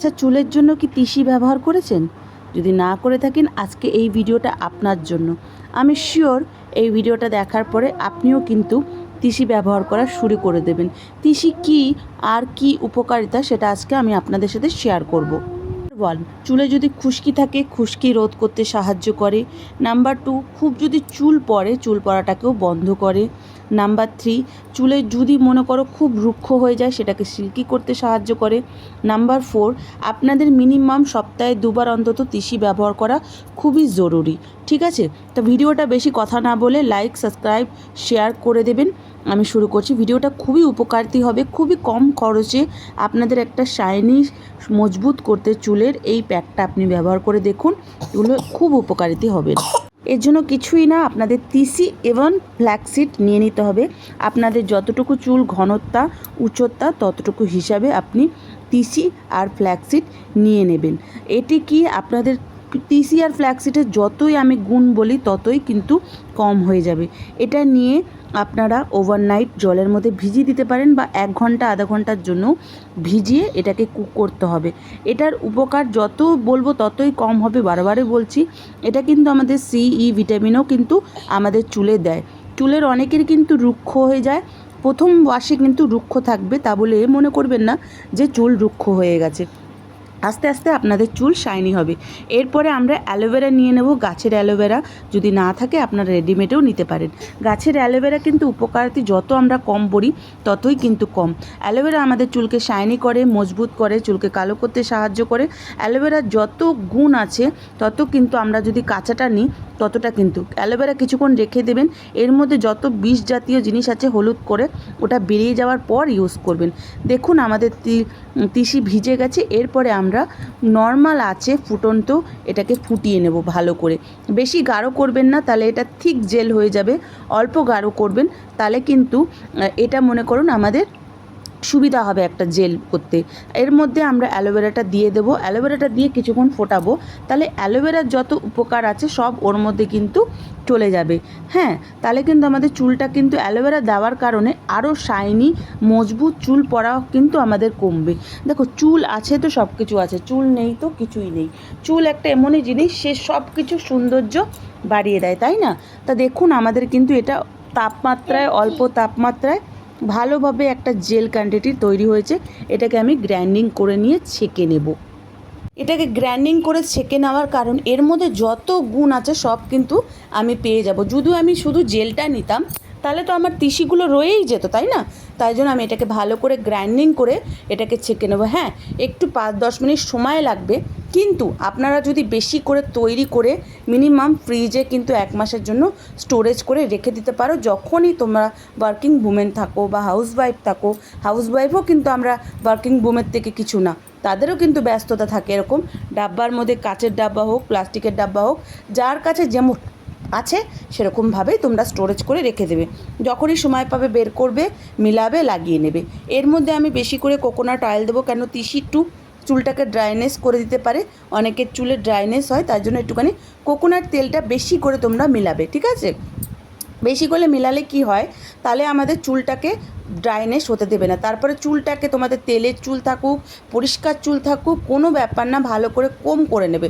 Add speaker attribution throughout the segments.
Speaker 1: আচ্ছা চুলের জন্য কি তিসি ব্যবহার করেছেন? যদি না করে থাকেন, আজকে এই ভিডিওটা আপনার জন্য। আমি শিওর এই ভিডিওটা দেখার পরে আপনিও কিন্তু তিসি ব্যবহার করা শুরু করে দেবেন। তিসি কি আর কি উপকারিতা সেটা আজকে আমি আপনাদের সাথে শেয়ার করব। ওয়ান চুলে যদি খুশকি থাকে, খুশকি রোধ করতে সাহায্য করে। নাম্বার টু খুব যদি চুল পড়ে, চুল পড়াটাকেও বন্ধ করে। নাম্বার থ্রি, চুলে যদি মনে করো খুব রুক্ষ হয়ে যায়, সেটাকে সিল্কি করতে সাহায্য করে। নাম্বার ফোর, আপনাদের মিনিমাম সপ্তাহে দুবার অন্তত তিসি ব্যবহার করা খুবই জরুরি, ঠিক আছে? তো ভিডিওটা বেশি কথা না বলে লাইক সাবস্ক্রাইব শেয়ার করে দেবেন। আমি শুরু করছি। ভিডিওটা খুবই উপকারিত হবে, খুবই কম খরচে আপনাদের একটা শাইনি মজবুত করতে চুলের এই প্যাকটা আপনি ব্যবহার করে দেখুন। এগুলো খুব উপকারিত হবে। এর জন্য কিছুই না, আপনাদের তিসি এবং ফ্ল্যাক্সিড নিয়ে নিতে হবে। আপনাদের যতটুকু চুল ঘনত্বা উচ্চতা, ততটুকু হিসাবে আপনি তিসি আর ফ্ল্যাক্সিড নিয়ে নেবেন। এটি কি আপনাদের তিসি আর ফ্ল্যাক্সিডের যতই আমি গুণ বলি ততই কিন্তু কম হয়ে যাবে। এটা নিয়ে আপনারা ওভারনাইট জলের মধ্যে ভিজিয়ে দিতে পারেন বা এক ঘণ্টা, আধা ঘণ্টার জন্য ভিজিয়ে এটাকে কুক করতে হবে। এটার উপকার যত বলব ততই কম হবে বারবারে বলছি। এটা কিন্তু আমাদের সি ই ভিটামিনও কিন্তু আমাদের চুলে দেয়। চুলের অনেকের কিন্তু রুক্ষ হয়ে যায়। প্রথম ওয়াশে কিন্তু রুক্ষ থাকবে তা বলে মনে করবেন না যে চুল রুক্ষ হয়ে গেছে। আস্তে আস্তে আপনাদের চুল শাইনি হবে। এরপরে আমরা অ্যালোভেরা নিয়ে নেব, গাছের অ্যালোভেরা। যদি না থাকে, আপনারা রেডিমেডেও নিতে পারেন। গাছের অ্যালোভেরা কিন্তু উপকারিতা যত আমরা কম বলি ততই কিন্তু কম। অ্যালোভেরা আমাদের চুলকে শাইনি করে, মজবুত করে, চুলকে কালো করতে সাহায্য করে। অ্যালোভেরার যত গুণ আছে, তত কিন্তু আমরা যদি কাঁচাটা নিই, ততটা কিন্তু। অ্যালোভেরা কিছুক্ষণ রেখে দেবেন। এর মধ্যে যত বিষ জাতীয় জিনিস আছে, হলুদ করে, ওটা বেরিয়ে যাওয়ার পর ইউজ করবেন। দেখুন, আমাদের তিসি ভিজে গেছে। এরপরে আমরা নর্মাল আছে ফুটন্ত এটাকে ফুটিয়ে নেব ভালো করে। বেশি গাঢ় করবেন না, তাহলে এটা থিক জেল হয়ে যাবে। অল্প গাঢ় করবেন, তাহলে কিন্তু এটা মনে করুন আমাদের সুবিধা হবে একটা জেল করতে। এর মধ্যে আমরা অ্যালোভেরাটা দিয়ে দেবো। অ্যালোভেরাটা দিয়ে কিছুক্ষণ ফোটাবো। তাহলে অ্যালোভেরার যত উপকার আছে, সব ওর মধ্যে কিন্তু চলে যাবে। হ্যাঁ তাহলে কিন্তু আমাদের চুলটা কিন্তু অ্যালোভেরা দেওয়ার কারণে আরও শাইনি, মজবুত চুল পড়াও কিন্তু আমাদের কমবে। দেখো, চুল আছে তো সব কিছু আছে, চুল নেই তো কিছুই নেই। চুল একটা এমনই জিনিস, সে সব কিছু সৌন্দর্য বাড়িয়ে দেয়, তাই না? তা দেখুন, আমাদের কিন্তু এটা তাপমাত্রায়, অল্প তাপমাত্রায় ভালোভাবে একটা জেল কোয়ান্টিটি তৈরি হয়েছে। এটাকে আমি গ্রাইন্ডিং করে নিয়ে ছেঁকে নেব। এটাকে গ্রাইন্ডিং করে ছেঁকে নেওয়ার কারণ এর মধ্যে যত গুণ আছে সব কিন্তু আমি পেয়ে যাব। যদি আমি শুধু জেলটা নিতাম, তাহলে তো আমার তিসিগুলো রয়েই যেত, তাই না? তাই জন্য আমি এটাকে ভালো করে গ্রাইন্ডিং করে এটাকে ছেঁকে নেব। হ্যাঁ একটু পাঁচ দশ মিনিট সময় লাগবে। কিন্তু আপনারা যদি বেশি করে তৈরি করে মিনিমাম ফ্রিজে কিন্তু এক মাসের জন্য স্টোরেজ করে রেখে দিতে পারো। যখনই তোমরা ওয়ার্কিং উমেন থাকো বা হাউস ওয়াইফ থাকো হাউস ওয়াইফও কিন্তু আমরা ওয়ার্কিং উমের থেকে কিছু না, তাদেরও কিন্তু ব্যস্ততা থাকে এরকম। ডাব্বার মধ্যে কাচের ডাব্বা হোক, প্লাস্টিকের ডাব্বা হোক, যার কাছে যেমন আছে, সেরকমভাবেই তোমরা স্টোরেজ করে রেখে দেবে। যখনই সময় পাবে বের করবে, মিলাবে, লাগিয়ে নেবে। এর মধ্যে আমি বেশি করে কোকোনাট অয়েল দেবো কেন? তিসি একটু চুলটাকে ড্রাইনেস করে দিতে পারে। অনেকের চুলে ড্রাইনেস হয়, তার জন্য একটুখানি কোকোনাট তেলটা বেশি করে তোমরা মিলাবে, ঠিক আছে? বেশি করে মিলালে কি হয়? তাহলে আমাদের চুলটাকে ড্রাইনেস হতে দেবে না। তারপরে চুলটাকে তোমাদের তেলের চুল থাকুক, পরিষ্কার চুল থাকুক, কোনো ব্যাপার না, ভালো করে কম করে নেবে।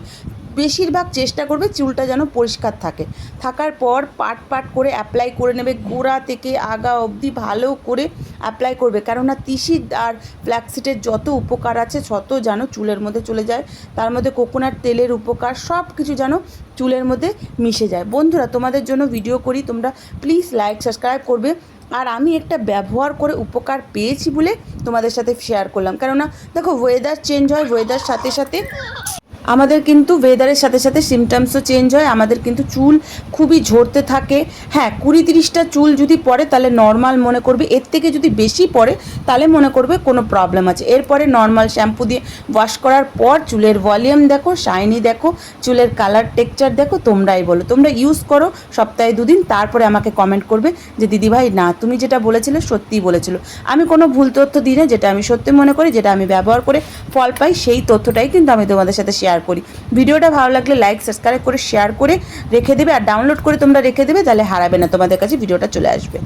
Speaker 1: বেশিরভাগ চেষ্টা করবে চুলটা যেন পরিষ্কার থাকে। থাকার পর পাট পাট করে অ্যাপ্লাই করে নেবে, গোড়া থেকে আগা অবধি ভালো করে অ্যাপ্লাই করবে। কেননা তিসি আর ফ্ল্যাক্সিডের যত উপকার আছে তত যেন চুলের মধ্যে চলে যায়। তার মধ্যে কোকোনাট তেলের উপকার সব কিছু যেন চুলের মধ্যে মিশে যায়। বন্ধুরা, তোমাদের জন্য ভিডিও করি, তোমরা প্লিজ লাইক সাবস্ক্রাইব করবে। আর আমি একটা ব্যবহার করে উপকার পেয়েছি বলে তোমাদের সাথে শেয়ার করলাম। কেননা দেখো ওয়েদার চেঞ্জ হয় ওয়েদার সাথে সাথে আমাদের কিন্তু ওয়েদারের সাথে সাথে সিমটমসও চেঞ্জ হয়, আমাদের কিন্তু চুল খুবই ঝরতে থাকে। হ্যাঁ কুড়ি তিরিশটা চুল যদি পড়ে, তাহলে নর্মাল মনে করবে। এর থেকে যদি বেশি পড়ে, তাহলে মনে করবে কোনো প্রবলেম আছে। এরপরে নর্মাল শ্যাম্পু দিয়ে ওয়াশ করার পর চুলের ভলিউম দেখো শাইনি দেখো, চুলের কালার টেক্সচার দেখো, তোমরাই বলো। তোমরা ইউজ করো, সপ্তাহে দুদিন, তারপরে আমাকে কমেন্ট করবে যে, দিদিভাই, না, তুমি যেটা বলেছিলে, সত্যিই বলেছিল। আমি কোনো ভুল তথ্য দিই না, যেটা আমি সত্যি মনে করি, যেটা আমি ব্যবহার করে ফল পাই, সেই তথ্যটাই কিন্তু আমি তোমাদের সাথে শেয়ার করি। ভিডিওটা ভালো লাগলে লাইক সাবস্ক্রাইব করে শেয়ার করে রেখে দেবে। আর ডাউনলোড করে তোমরা রেখে দেবে, তাহলে হারাবে না। তোমাদের কাছে ভিডিওটা চলে আসবে।